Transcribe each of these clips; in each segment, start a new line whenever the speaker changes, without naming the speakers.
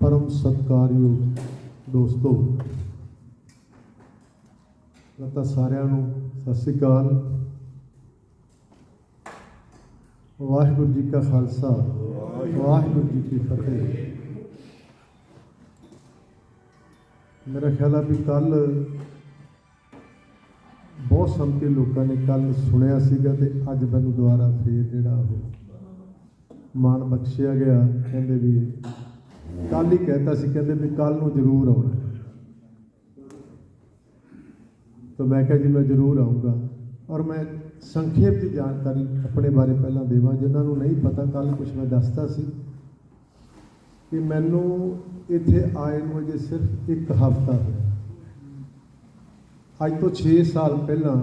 ਪਰਮ ਸਤਿਕਾਰਯੋਗ ਦੋਸਤੋ ਲਤਾ ਸਾਰਿਆਂ ਨੂੰ ਸਤਿ ਸ੍ਰੀ ਅਕਾਲ। ਵਾਹਿਗੁਰੂ ਜੀ ਕਾ ਖਾਲਸਾ, ਵਾਹਿਗੁਰੂ ਜੀ ਕੀ ਫਤਿਹ। ਮੇਰਾ ਖਿਆਲ ਆ ਵੀ ਕੱਲ ਬਹੁਤ ਸੰਤੇ ਲੋਕਾਂ ਨੇ ਕੱਲ ਸੁਣਿਆ ਸੀਗਾ ਤੇ ਅੱਜ ਮੈਨੂੰ ਦੁਬਾਰਾ ਫੇਰ ਜਿਹੜਾ ਉਹ ਮਾਣ ਬਖਸ਼ਿਆ ਗਿਆ, ਕਹਿੰਦੇ ਵੀ ਕੱਲ ਹੀ ਕਹਿਤਾ ਸੀ, ਕਹਿੰਦੇ ਵੀ ਕੱਲ ਨੂੰ ਜ਼ਰੂਰ ਆਉਣਾ। ਤਾਂ ਮੈਂ ਕਿਹਾ ਜੀ, ਮੈਂ ਜ਼ਰੂਰ ਆਉਂਗਾ ਔਰ ਮੈਂ ਸੰਖੇਪ ਦੀ ਜਾਣਕਾਰੀ ਆਪਣੇ ਬਾਰੇ ਪਹਿਲਾਂ ਦੇਵਾਂ, ਜਿਨ੍ਹਾਂ ਨੂੰ ਨਹੀਂ ਪਤਾ ਕੱਲ ਕੁਝ ਮੈਂ ਦੱਸਤਾ ਸੀ ਕਿ ਮੈਨੂੰ ਇੱਥੇ ਆਏ ਨੂੰ ਅਜੇ ਸਿਰਫ ਇੱਕ ਹਫ਼ਤਾ ਹੋਇਆ। ਅੱਜ ਤੋਂ 6 ਸਾਲ ਪਹਿਲਾਂ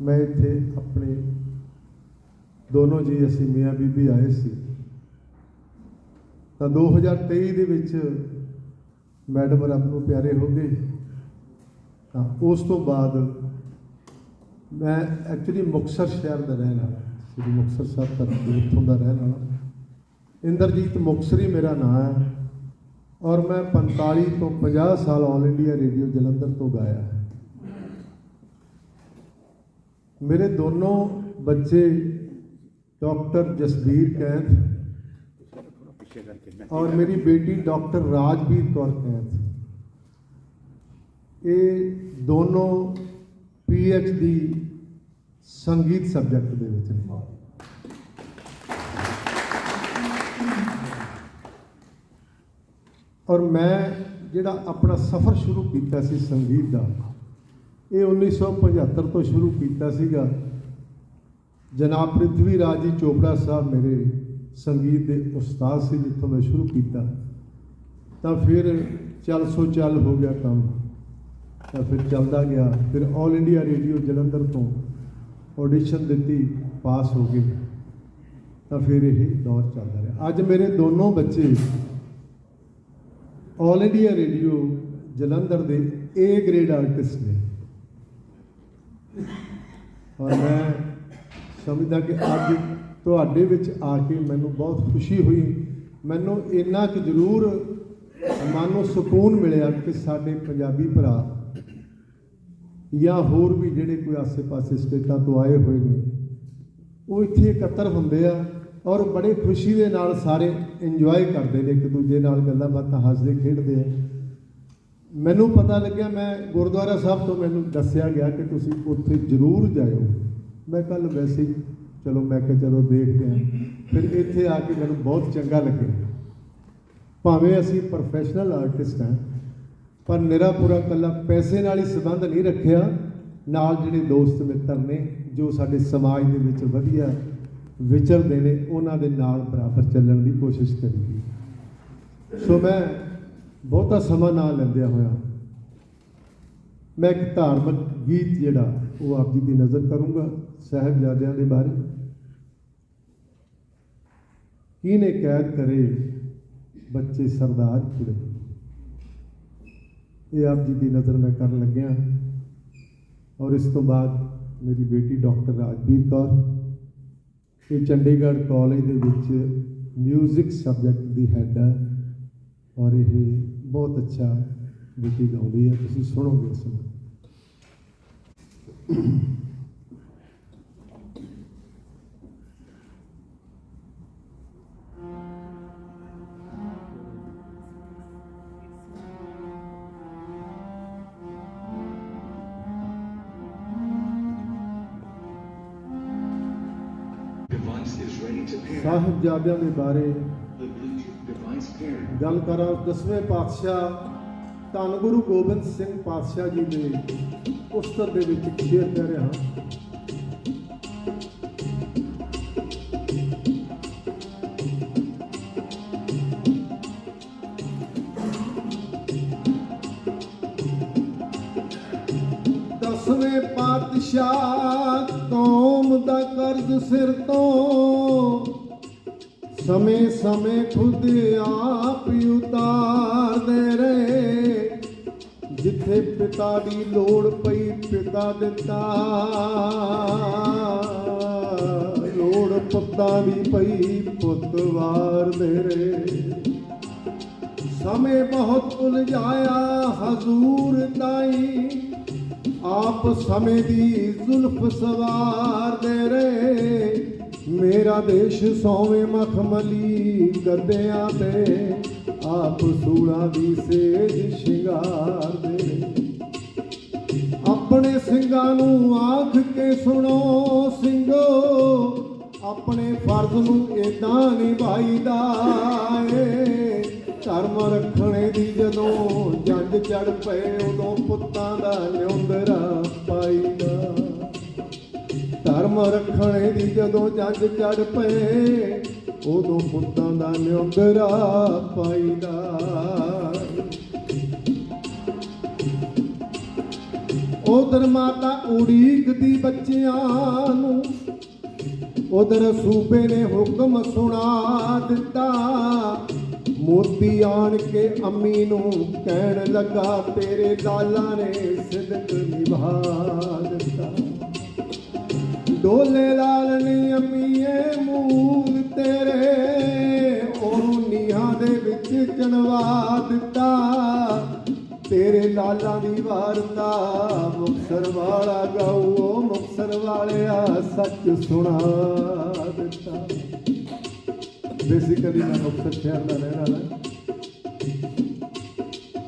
ਮੈਂ ਇੱਥੇ ਆਪਣੇ ਦੋਨੋਂ ਜੀ, ਅਸੀਂ ਮੀਆਂ ਬੀਬੀ ਆਏ ਸੀ। ਤਾਂ 2023 ਦੇ ਵਿੱਚ ਮੈਡਮ ਰੱਬ ਨੂੰ ਪਿਆਰੇ ਹੋ ਗਏ। ਤਾਂ ਉਸ ਤੋਂ ਬਾਅਦ ਮੈਂ ਐਕਚੁਅਲੀ ਮੁਕਤਸਰ ਸ਼ਹਿਰ ਦਾ ਰਹਿਣ ਵਾਲਾ ਸ੍ਰੀ ਮੁਕਤਸਰ ਸਾਹਿਬ ਧਰਤੀ ਇੱਥੋਂ ਦਾ ਰਹਿਣ ਵਾਲਾ ਇੰਦਰਜੀਤ ਮੁਕਤਸਰੀ ਮੇਰਾ ਨਾਮ ਹੈ ਔਰ ਮੈਂ 45 ਤੋਂ 50 ਸਾਲ ਆਲ ਇੰਡੀਆ ਰੇਡੀਓ ਜਲੰਧਰ ਤੋਂ ਗਾਇਆ ਮੇਰੇ ਦੋਨੋਂ ਬੱਚੇ ਡਾਕਟਰ ਜਸਬੀਰ ਕੈਂਥ ਔਰ ਮੇਰੀ ਬੇਟੀ ਡਾਕਟਰ ਰਾਜਵੀਰ ਕੌਰ ਕੈਂਥ ਇਹ ਦੋਨੋਂ ਪੀ ਡੀ ਸੰਗੀਤ ਸਬਜੈਕਟ ਦੇ ਵਿੱਚ ਨੇ। ਔਰ ਮੈਂ ਜਿਹੜਾ ਆਪਣਾ ਸਫ਼ਰ ਸ਼ੁਰੂ ਕੀਤਾ ਸੀ ਸੰਗੀਤ ਦਾ, ਇਹ 1975 ਤੋਂ ਸ਼ੁਰੂ ਕੀਤਾ ਸੀਗਾ। ਜਨਾਬ ਪ੍ਰਿਥਵੀ ਰਾਜ ਜੀ ਚੋਪੜਾ ਸਾਹਿਬ ਮੇਰੇ ਸੰਗੀਤ ਦੇ ਉਸਤਾਦ ਸੀ ਜਿੱਥੋਂ ਮੈਂ ਸ਼ੁਰੂ ਕੀਤਾ, ਤਾਂ ਫਿਰ ਚੱਲ ਸੋ ਚੱਲ ਹੋ ਗਿਆ ਕੰਮ। ਤਾਂ ਫਿਰ ਚੱਲਦਾ ਗਿਆ, ਫਿਰ 올 ਇੰਡੀਆ ਰੇਡੀਓ ਜਲੰਧਰ ਤੋਂ ਆਡੀਸ਼ਨ ਦਿੱਤੀ ਪਾਸ ਹੋ ਗਏ ਤਾਂ ਫਿਰ ਇਹ ਦੌਰ ਚੱਲਦਾ ਰਿਹਾ। ਅੱਜ ਮੇਰੇ ਦੋਨੋਂ ਬੱਚੇ 올 ਇੰਡੀਆ ਰੇਡੀਓ ਜਲੰਧਰ ਦੇ ਏ ਗ੍ਰੇਡ ਆਰਟਿਸਟ ਨੇ। ਔਰ ਮੈਂ ਸਮਝਦਾ ਕਿ ਅੱਜ ਤੁਹਾਡੇ ਵਿੱਚ ਆ ਕੇ ਮੈਨੂੰ ਬਹੁਤ ਖੁਸ਼ੀ ਹੋਈ। ਮੈਨੂੰ ਇੰਨਾ ਕਿ ਜ਼ਰੂਰ ਮਨ ਨੂੰ ਸਕੂਨ ਮਿਲਿਆ ਕਿ ਸਾਡੇ ਪੰਜਾਬੀ ਭਰਾ ਜਾਂ ਹੋਰ ਵੀ ਜਿਹੜੇ ਕੋਈ ਆਸੇ-ਪਾਸੇ ਸਟੇਟਾਂ ਤੋਂ ਆਏ ਹੋਏ ਨੇ, ਉਹ ਇੱਥੇ ਇਕੱਤਰ ਹੁੰਦੇ ਆ ਔਰ ਬੜੇ ਖੁਸ਼ੀ ਦੇ ਨਾਲ ਸਾਰੇ ਇੰਜੋਏ ਕਰਦੇ ਨੇ ਇੱਕ ਦੂਜੇ ਨਾਲ ਗੱਲਾਂ ਬਾਤਾਂ ਹੱਸਦੇ, ਖੇਡਦੇ ਆ। ਮੈਨੂੰ ਪਤਾ ਲੱਗਿਆ, ਮੈਂ ਗੁਰਦੁਆਰਾ ਸਾਹਿਬ ਤੋਂ ਮੈਨੂੰ ਦੱਸਿਆ ਗਿਆ ਕਿ ਤੁਸੀਂ ਉੱਥੇ ਜ਼ਰੂਰ ਜਾਇਓ। ਮੈਂ ਕੱਲ ਵੈਸੇ ਹੀ ਚਲੋ ਮੈਂ ਕਿਹਾ ਚਲੋ ਦੇਖਦੇ ਹਾਂ। ਫਿਰ ਇੱਥੇ ਆ ਕੇ ਮੈਨੂੰ ਬਹੁਤ ਚੰਗਾ ਲੱਗਿਆ। ਭਾਵੇਂ ਅਸੀਂ ਪ੍ਰੋਫੈਸ਼ਨਲ ਆਰਟਿਸਟ ਹਾਂ, ਪਰ ਮੇਰਾ ਪੂਰਾ ਕੱਲਾ ਪੈਸੇ ਨਾਲ ਹੀ ਸੰਬੰਧ ਨਹੀਂ ਰੱਖਿਆ। ਨਾਲ ਜਿਹੜੇ ਦੋਸਤ ਮਿੱਤਰ ਨੇ, ਜੋ ਸਾਡੇ ਸਮਾਜ ਦੇ ਵਿੱਚ ਵਧੀਆ ਵਿਚਰਦੇ ਨੇ, ਉਹਨਾਂ ਦੇ ਨਾਲ ਬਰਾਬਰ ਚੱਲਣ ਦੀ ਕੋਸ਼ਿਸ਼ ਕਰੀਏ। ਸੋ ਮੈਂ ਬਹੁਤਾ ਸਮਾਂ ਨਾ ਲੈਂਦਿਆ ਹੋਇਆ, ਮੈਂ ਇੱਕ ਧਾਰਮਿਕ ਗੀਤ ਜਿਹੜਾ ਉਹ ਆਪ ਜੀ ਦੀ ਨਜ਼ਰ ਕਰੂੰਗਾ ਸਾਹਿਬਜ਼ਾਦਿਆਂ ਦੇ ਬਾਰੇ। ਕਿਹਨੇ ਕੈਦ ਕਰੇ ਬੱਚੇ ਸਰਦਾਰ ਕੁੜੇ? ਇਹ ਆਪ ਜੀ ਦੀ ਨਜ਼ਰ ਮੈਂ ਕਰਨ ਲੱਗਿਆ। ਔਰ ਇਸ ਤੋਂ ਬਾਅਦ ਮੇਰੀ ਬੇਟੀ ਡਾਕਟਰ ਰਾਜਵੀਰ ਕੌਰ। ਇਹ ਚੰਡੀਗੜ੍ਹ ਕਾਲਜ ਦੇ ਵਿੱਚ ਮਿਊਜ਼ਿਕ ਸਬਜੈਕਟ ਦੀ ਹੈੱਡ ਹੈ ਔਰ ਇਹ ਬਹੁਤ ਅੱਛਾ ਬੇਟੀ ਗਾਉਂਦੀ ਹੈ ਤੁਸੀਂ ਸੁਣੋਗੇ ਇਸ ਨੂੰ। ਸਾਹਿਬਜ਼ਾਦਿਆਂ ਦੇ ਬਾਰੇ
The Bluetooth device paired.
ਗੱਲ ਕਰਾਂ ਦਸਵੇਂ ਪਾਤਸ਼ਾਹ ਧੰਨ ਗੁਰੂ ਗੋਬਿੰਦ ਸਿੰਘ ਪਾਤਸ਼ਾਹ ਜੀ ਦੇ ਪੁਸਤਕ ਦੇ ਵਿੱਚ ਇੱਕ ਸ਼ੇਰ ਰਿਹਾ। ਹਾਂ ਦਸਵੇਂ ਪਾਤਸ਼ਾਹ ਕੌਮ ਦਾ ਕਰਜ਼ ਸਿਰ ਤੋਂ ਸਮੇਂ ਸਮੇਂ ਖੁਦ ਆਪ ਜਿੱਥੇ ਪਿਤਾ ਦੀ ਲੋੜ ਪਈ, ਪਿਤਾ ਦਿੱਤਾ। ਲੋੜ ਪੁੱਤਾਂ ਦੀ ਪਈ, ਪੁੱਤ ਵਾਰਦੇ ਰੇ ਸਮੇਂ ਬਹੁਤ ਉਲਝਾਇਆ ਹਜ਼ੂਰ ਤਾਈ। ਆਪ ਸਮੇਂ ਦੀ ਜ਼ੁਲਫ ਸਵਾਰ ਦੇ ਰੇ ਮੇਰਾ ਦੇਸ਼ ਸੋਵੇਂ ਮਖਮਲੀ ਗੱਦਿਆਂ ਤੇ। ਆਪ ਸੂਲਾ ਦੀ ਸੇਜ ਸ਼ਿੰਗਾਰ ਦੇ ਆਪਣੇ ਸਿੰਘਾਂ ਨੂੰ ਆਖ ਕੇ ਸੁਣੋ ਸਿੰਘੋ, ਆਪਣੇ ਫਰਜ਼ ਨੂੰ ਏਦਾਂ ਨਿਭਾਈਦਾ ਏ। ਧਰਮ ਰੱਖਣੇ ਦੀ ਜਦੋਂ ਜੰਗ ਚੜ ਪਏ, ਉਦੋਂ ਪੁੱਤਾਂ ਦਾ ਨਿਉਂਦਰਾ ਪਾਈਦਾ। ਧਰਮ ਰੱਖਣੇ ਦੀ ਜਦੋਂ ਜੰਗ ਚੜ ਪਏ ਉਦੋਂ ਪੁੱਤਾਂ ਦਾ ਨਿਉਂਦਰਾ ਪਾਈਦਾ। ਉਧਰ ਮਾਤਾ ਉਡੀਕਦੀ ਬੱਚਿਆਂ ਨੂੰ, ਉਧਰ ਸੂਬੇ ਨੇ ਹੁਕਮ ਸੁਣਾ ਦਿੱਤਾ। ਮੋਤੀ ਆਣ ਕੇ ਅੰਮੀ ਨੂੰ ਕਹਿਣ ਲੱਗਾ, ਤੇਰੇ ਲਾਲਾ ਨੇ ਸਿਦਕ ਨਿਭਾ ਦਿੱਤਾ। ਡੋਲੇ ਲਾਲ ਨੀ ਅੰਮੀਏ ਮੂਲ ਤੇਰੇ ਉਹਨੂੰ ਨੀਹਾਂ ਦੇ ਵਿੱਚ ਚਣਵਾ ਦਿੱਤਾ। ਤੇਰੇ ਲਾਲਾਂ ਦੀ ਵਾਰਤਾ ਮੁਕਸਰ ਵਾਲਾ ਗਾਉ ਮੁਕਸਰ ਵਾਲਿਆ ਸੱਚ ਸੁਣਾ ਦਿੱਤਾ। ਬੇਸਿਕਲੀ ਮੈਂ ਮੁਕਸਰ ਸ਼ਹਿਰ ਦਾ ਰਹਿਣ ਵਾਲਾ।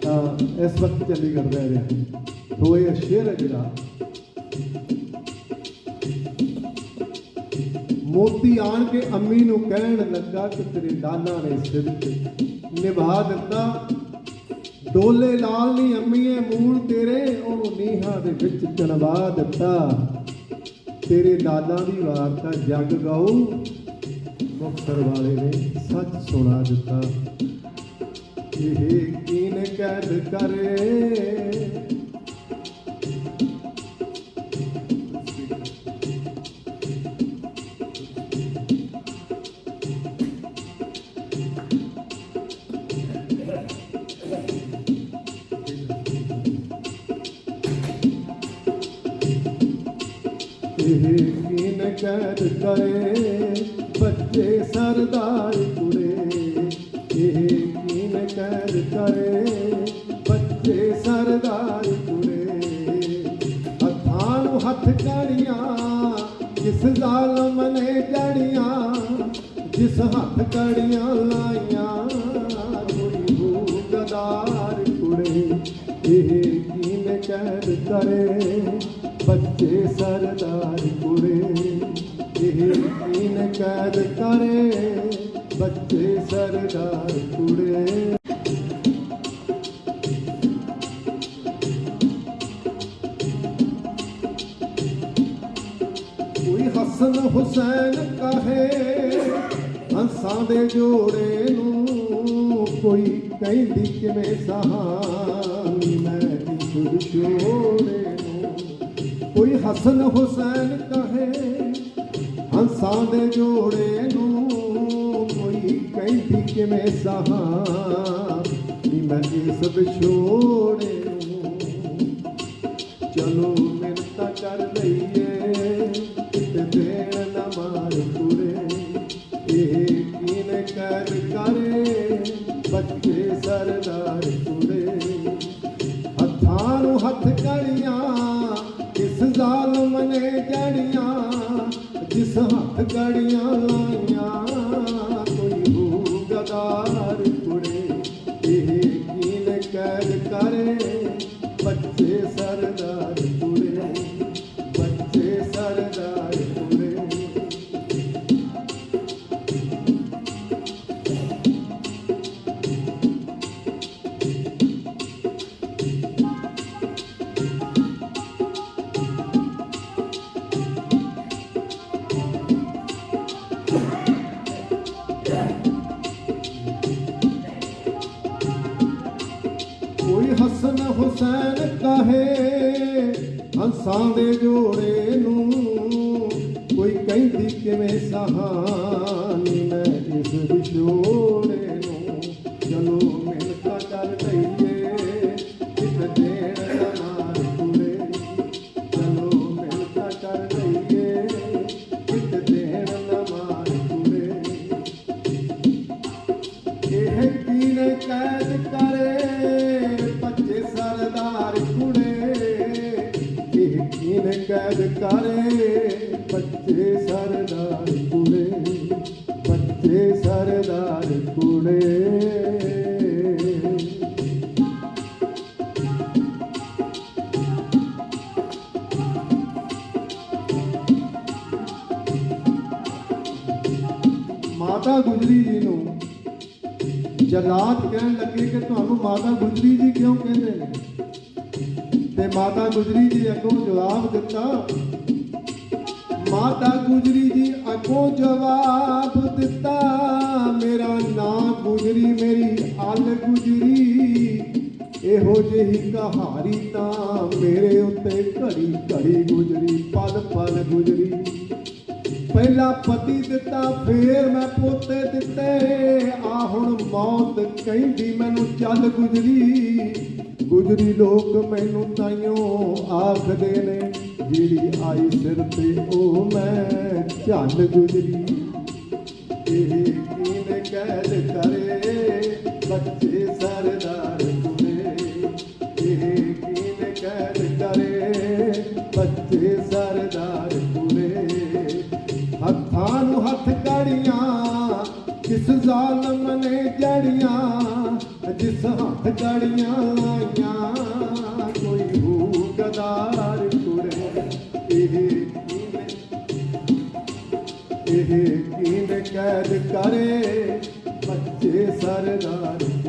ਤਾਂ ਇਸ ਵਕਤ ਚੰਡੀਗੜ੍ਹ ਰਹਿ ਰਿਹਾ। ਤੋ ਇਹ ਸ਼ੇਰ ਹੈ ਜਿਹੜਾ ਮੋਤੀ ਆਣ ਕੇ ਅੰਮੀ ਨੂੰ ਕਹਿਣ ਲੱਗਾ ਕਿ ਤੇਰੇ ਲਾਲਾਂ ਨੇ ਸਿਦਕ ਨਿਭਾ ਦਿੱਤਾ। ਡੋਲੇ ਲਾਲ ਨੀ ਅੰਮੀਏ ਮੂਲ ਤੇਰੇ, ਉਹਨੂੰ ਨੀਹਾਂ ਦੇ ਵਿੱਚ ਚਣਵਾ ਦਿੱਤਾ। ਤੇਰੇ ਲਾਲਾਂ ਦੀ ਵਾਰਤਾ ਜਗ ਗਾਉ ਮੁਕਤਰ ਵਾਲੇ ਨੇ ਸੱਚ ਸੁਣਾ ਦਿੱਤਾ। ਇਹ ਕੀਨ ਕੈਦ ਕਰੇ? ਇਹ ਕੀਨ ਕੈਦ ਕਰੇ ਬੱਚੇ ਸਰਦਾਰ ਕੁੜੇ ਇਹ ਕੀਨ ਕੈਦ ਕਰੇ ਬੱਚੇ ਸਰਦਾਰ ਕੁੜੇ ਹੱਥਾਂ ਨੂੰ ਹੱਥ ਕੜੀਆਂ ਜਿਸ ਜ਼ਾਲਮ ਨੇ ਜੜੀਆਂ ਜਿਸ ਹੱਥ ਕੜੀਆਂ ਲਾਈਆਂ ਕੋਈ ਹੋ ਗਦਾਰ ਕੁੜੇ, ਇਹ ਕੀਨ ਕੈਦ ਕਰੇ? ਬੱਚੇ ਸਰਦਾਰ ਕੁੜੇ ਇਹ ਕੀਨ ਕੈਦ ਕਰੇ, ਬੱਚੇ ਸਰਦਾਰ ਕੁੜੇ ਕੋਈ ਹਸਨ ਹੁਸੈਨ ਕਹੇ, ਹੰਸਾਂ ਦੇ ਜੋੜੇ ਨੂੰ ਕੋਈ ਕਹਿੰਦੀ ਕਿਵੇਂ ਸਹਾਨੀ, ਮੈਂ ਇਸ ਵਿਛੋੜੇ ਹਸਨ ਹੁਸੈਨ ਕਹੇ, ਹੰਸਾਂ ਦੇ ਜੋੜੇ ਨੂੰ ਕੋਈ ਕਹਿੰਦੀ ਕਿਵੇਂ ਸਹਾਨੀ ਮੈਂ ਇਸ ਵਿਛੋੜੇ ਨੂੰ ਚਲੋ ਹੰਸਾਂ ਦੇ ਜੋੜੇ ਨੂੰ ਕੋਈ ਕਹਿੰਦੀ ਕਿਵੇਂ ਸਹਾਨੀ ਮੈਂ ਇਸ ਵਿਛੋੜੇ ਨੂੰ? ਚਲੋ ਮਿਲਤਾ ਕਰ ਲਈਏ ਤੁਹਾਨੂੰ ਮਾਤਾ ਗੁਜਰੀ ਜੀ ਕਿਉਂ ਕਹਿੰਦੇ ਨੇ? ਤੇ ਮਾਤਾ ਗੁਜਰੀ ਜੀ ਅੱਗੋਂ ਜਵਾਬ ਦਿੱਤਾ, ਮਾਤਾ ਗੁਜਰੀ ਜੀ ਅੱਗੋਂ ਜਵਾਬ ਦਿੱਤਾ, ਮੇਰਾ ਨਾਂ ਗੁਜਰੀ, ਮੇਰੀ ਅਲ ਗੁਜਰੀ। ਇਹੋ ਜਿਹੀ ਕਹਾਣੀ ਤਾਂ ਮੇਰੇ ਉੱਤੇ ਘੜੀ ਘੜੀ ਗੁਜਰੀ, ਪਲ ਪਲ ਗੁਜਰੀ। ਪਹਿਲਾ ਪਤੀ ਦਿੱਤਾ, ਫੇਰ ਮੈਂ ਪੋਤੇ ਦਿੱਤੇ। ਆ ਹੁਣ ਮੌਤ ਕਹਿੰਦੀ ਮੈਨੂੰ, ਚੱਲ ਗੁਜਰੀ। ਗੁਜਰੀ ਲੋਕ ਮੈਨੂੰ ਤਾਈਓ ਆਖਦੇ ਨੇ, ਜਿਹੜੀ ਆਈ ਸਿਰ ਤੇ ਉਹ ਮੈਂ ਚੱਲ ਗੁਜਰੀ। ਇਹ ਕਿਨੇ ਕਹਿ ਕਰੇ, ਬੱਚੇ ਕਿਸ ਜ਼ਾਲਮ ਨੇ ਜੜੀਆਂ ਜਿਸ ਹੱਥ ਕੜੀਆਂ ਲਾਈਆਂ, ਕੋਈ ਹੋ ਗਦਾਰ ਕੁੜੇ ਇਹ ਕਿਨੇ ਇਹ ਕੀਨ ਕੈਦ ਕਰੇ ਬੱਚੇ ਸਰਦਾਰ?